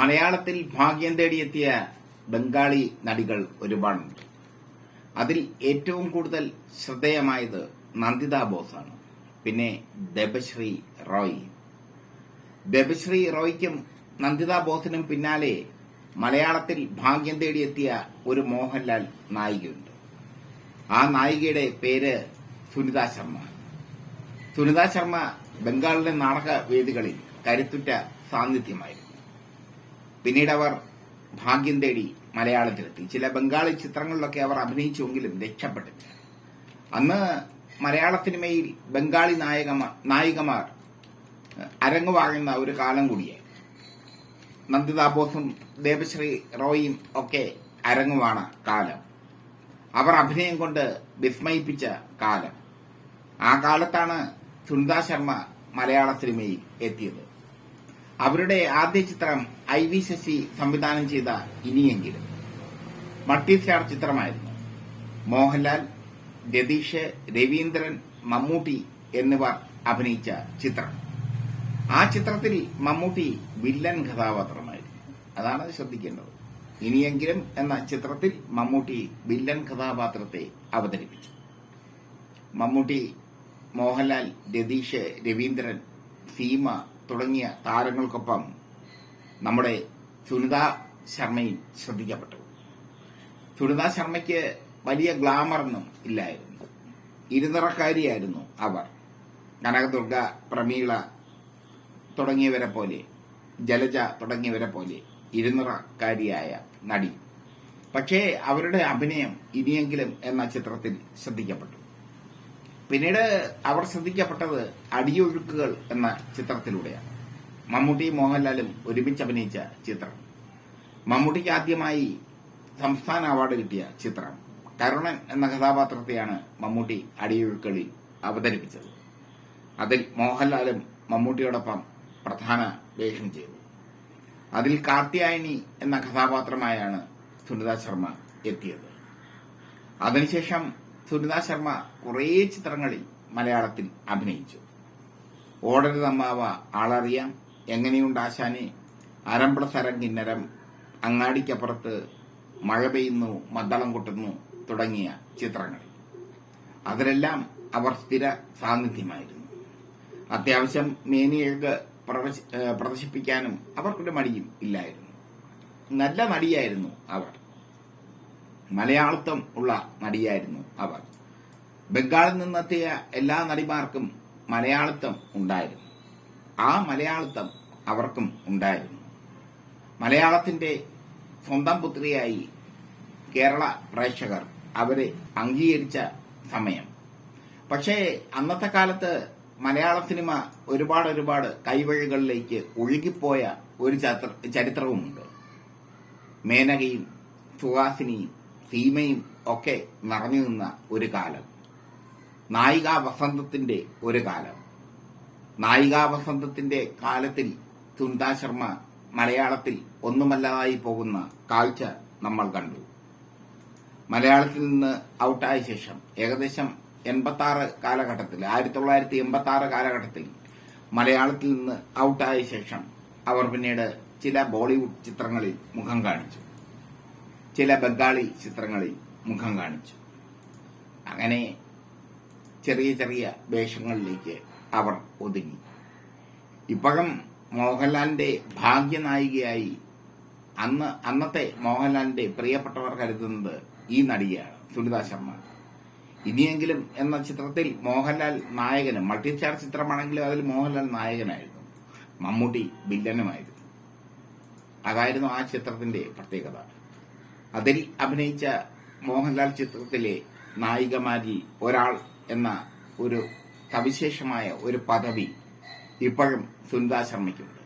മലയാളത്തിൽ ഭാഗ്യം തേടിയെത്തിയ ബംഗാളി നടികൾ ഒരുപാടുണ്ട്. അതിൽ ഏറ്റവും കൂടുതൽ ശ്രദ്ധേയമായത് നന്ദിത ബോസാണ്. പിന്നെ ദബശ്രീ റോയ്. ദബശ്രീ റോയ്ക്കും നന്ദിത ബോസിനും പിന്നാലെ മലയാളത്തിൽ ഭാഗ്യം തേടിയെത്തിയ ഒരു മോഹൻലാൽ നായികയുണ്ട്. ആ നായികയുടെ പേര് സുനിത ശർമ്മ. സുനിത ശർമ്മ ബംഗാളിലെ നാടക വേദികളിൽ കരുത്തുറ്റ സാന്നിധ്യമായിരുന്നു. പിന്നീട് അവർ ഭാഗ്യം തേടി മലയാളത്തിലെത്തി. ചില ബംഗാളി ചിത്രങ്ങളിലൊക്കെ അവർ അഭിനയിച്ചുവെങ്കിലും രക്ഷപ്പെട്ടില്ല. അന്ന് മലയാള സിനിമയിൽ ബംഗാളി നായകമാർ നായികമാർ അരങ്ങുവാഴുന്ന ഒരു കാലം കൂടിയായി നന്ദിത ബോസും ദേവശ്രീ റോയും ഒക്കെ അരങ്ങുവാണ കാലം. അവർ അഭിനയം കൊണ്ട് വിസ്മയിപ്പിച്ച കാലം. ആ കാലത്താണ് സുനിത ശർമ്മ മലയാള സിനിമയിൽ എത്തിയത്. അവരുടെ ആദ്യ ചിത്രം ഐ വി ശശി സംവിധാനം ചെയ്ത ഇനിയെങ്കിലും. മൾട്ടി സ്റ്റാർ ചിത്രമായിരുന്നു. മോഹൻലാൽ രതീഷ് രവീന്ദ്രൻ മമ്മൂട്ടി എന്നിവർ അഭിനയിച്ച ചിത്രം. ആ ചിത്രത്തിൽ മമ്മൂട്ടി വില്ലൻ കഥാപാത്രമായിരുന്നു. അതാണ് ശ്രദ്ധിക്കേണ്ടത്. ഇനിയെങ്കിലും എന്ന ചിത്രത്തിൽ മമ്മൂട്ടി വില്ലൻ കഥാപാത്രത്തെ അവതരിപ്പിച്ചു. മമ്മൂട്ടി മോഹൻലാൽ രതീഷ് രവീന്ദ്രൻ സീമ തുടങ്ങിയ താരങ്ങൾക്കൊപ്പം നമ്മുടെ സുനിത ശർമ്മയും ശ്രദ്ധിക്കപ്പെട്ടു. സുനിത ശർമ്മയ്ക്ക് വലിയ ഗ്ലാമറൊന്നും ഇല്ലായിരുന്നു. ഇരുനിറക്കാരിയായിരുന്നു അവർ. കനകദുർഗ പ്രമീള തുടങ്ങിയവരെ പോലെ ജലജ തുടങ്ങിയവരെ പോലെ ഇരുനിറക്കാരിയായ നടി. പക്ഷേ അവരുടെ അഭിനയം ഇനിയെങ്കിലും എന്ന ചിത്രത്തിൽ ശ്രദ്ധിക്കപ്പെട്ടു. പിന്നീട് അവർ ശ്രദ്ധിക്കപ്പെട്ടത് അടിയൊഴുക്കുകൾ എന്ന ചിത്രത്തിലൂടെയാണ്. മമ്മൂട്ടിയും മോഹൻലാലും ഒരുമിച്ച് അഭിനയിച്ച ചിത്രം. മമ്മൂട്ടിക്ക് ആദ്യമായി സംസ്ഥാന അവാർഡ് കിട്ടിയ ചിത്രം. കരുണൻ എന്ന കഥാപാത്രത്തെയാണ് മമ്മൂട്ടി അടിയൊഴുക്കളിൽ അവതരിപ്പിച്ചത്. അതിൽ മോഹൻലാലും മമ്മൂട്ടിയോടൊപ്പം പ്രധാന വേഷം ചെയ്തു. അതിൽ കാർത്യായനി എന്ന കഥാപാത്രമായാണ് സുനിത ശർമ്മ എത്തിയത്. അതിനുശേഷം സുനിത ശർമ്മ കുറേ ചിത്രങ്ങളിൽ മലയാളത്തിൽ അഭിനയിച്ചു. ഓടരുതമ്മാവ ആളറിയാം. എങ്ങനെയുണ്ട് ആശാനെ? അരമ്പള സരങ്കിന്നരം അങ്ങാടിക്കപ്പുറത്ത് മഴ പെയ്യുന്നു മദ്ദളം കൊട്ടുന്നു തുടങ്ങിയ ചിത്രങ്ങൾ. അതിലെല്ലാം അവർ സ്ഥിര സാന്നിധ്യമായിരുന്നു. അത്യാവശ്യം മേനികൾക്ക് പ്രദർശിപ്പിക്കാനും അവർക്കൊരു മടിയും ഇല്ലായിരുന്നു. നല്ല നടിയായിരുന്നു അവർ. മലയാളത്വം ഉള്ള നടിയായിരുന്നു അവർ ബംഗാളിൽ നിന്നെത്തിയ എല്ലാ നടിമാർക്കും മലയാളിത്വം ഉണ്ടായിരുന്നു. ആ മലയാളിത്വം അവർക്കും ഉണ്ടായിരുന്നു. മലയാളത്തിന്റെ സ്വന്തം പുത്രിയായി കേരള പ്രേക്ഷകർ അവരെ അംഗീകരിച്ച സമയം. പക്ഷേ അന്നത്തെ കാലത്ത് മലയാള സിനിമ ഒരുപാട് ഒരുപാട് കൈവഴികളിലേക്ക് ഒഴുകിപ്പോയ ഒരു ചരിത്രവുമുണ്ട്. മേനകയും സുഹാസിനിയും സീമയും ഒക്കെ നിറഞ്ഞു നിന്ന ഒരു കാലം. നായികാ വസന്തത്തിന്റെ ഒരു കാലം. നായികാ വസന്തത്തിന്റെ കാലത്തിൽ സുനിതാ ശർമ്മ മലയാളത്തിൽ ഒന്നുമല്ലാതായി പോകുന്ന കാഴ്ച നമ്മൾ കണ്ടു. മലയാളത്തിൽ നിന്ന് ഔട്ടായ ശേഷം ഏകദേശം എൺപത്തി ആറ് കാലഘട്ടത്തിൽ ആയിരത്തി തൊള്ളായിരത്തി എൺപത്തി ആറ് കാലഘട്ടത്തിൽ മലയാളത്തിൽ നിന്ന് ഔട്ടായ ശേഷം അവർ പിന്നീട് ചില ബോളിവുഡ് ചിത്രങ്ങളിൽ മുഖം കാണിച്ചു. ചില ബംഗാളി ചിത്രങ്ങളിൽ മുഖം കാണിച്ചു. അങ്ങനെ ചെറിയ ചെറിയ വേഷങ്ങളിലേക്ക് അവർ ഒതുങ്ങി. ഇപ്പോഴും മോഹൻലാലിന്റെ ഭാഗ്യനായികയായി അന്ന് അന്നത്തെ മോഹൻലാലിന്റെ പ്രിയപ്പെട്ടവർ കരുതുന്നത് ഈ നടിയാണ് സുനിത ശർമ്മ. ഇനിയെങ്കിലും എന്ന ചിത്രത്തിൽ മോഹൻലാൽ നായകനും മൾട്ടി സ്റ്റാർ ചിത്രമാണെങ്കിലും അതിൽ മോഹൻലാൽ നായകനായിരുന്നു. മമ്മൂട്ടി വില്ലനുമായിരുന്നു. അതായിരുന്നു ആ ചിത്രത്തിന്റെ പ്രത്യേകത. അതിൽ അഭിനയിച്ച മോഹൻലാൽ ചിത്രത്തിലെ നായികമാരിൽ ഒരാൾ എന്ന ഒരു സവിശേഷമായ ഒരു പദവി ഇപ്പോഴും സുനിതാ ശർമ്മയ്ക്കുണ്ട്.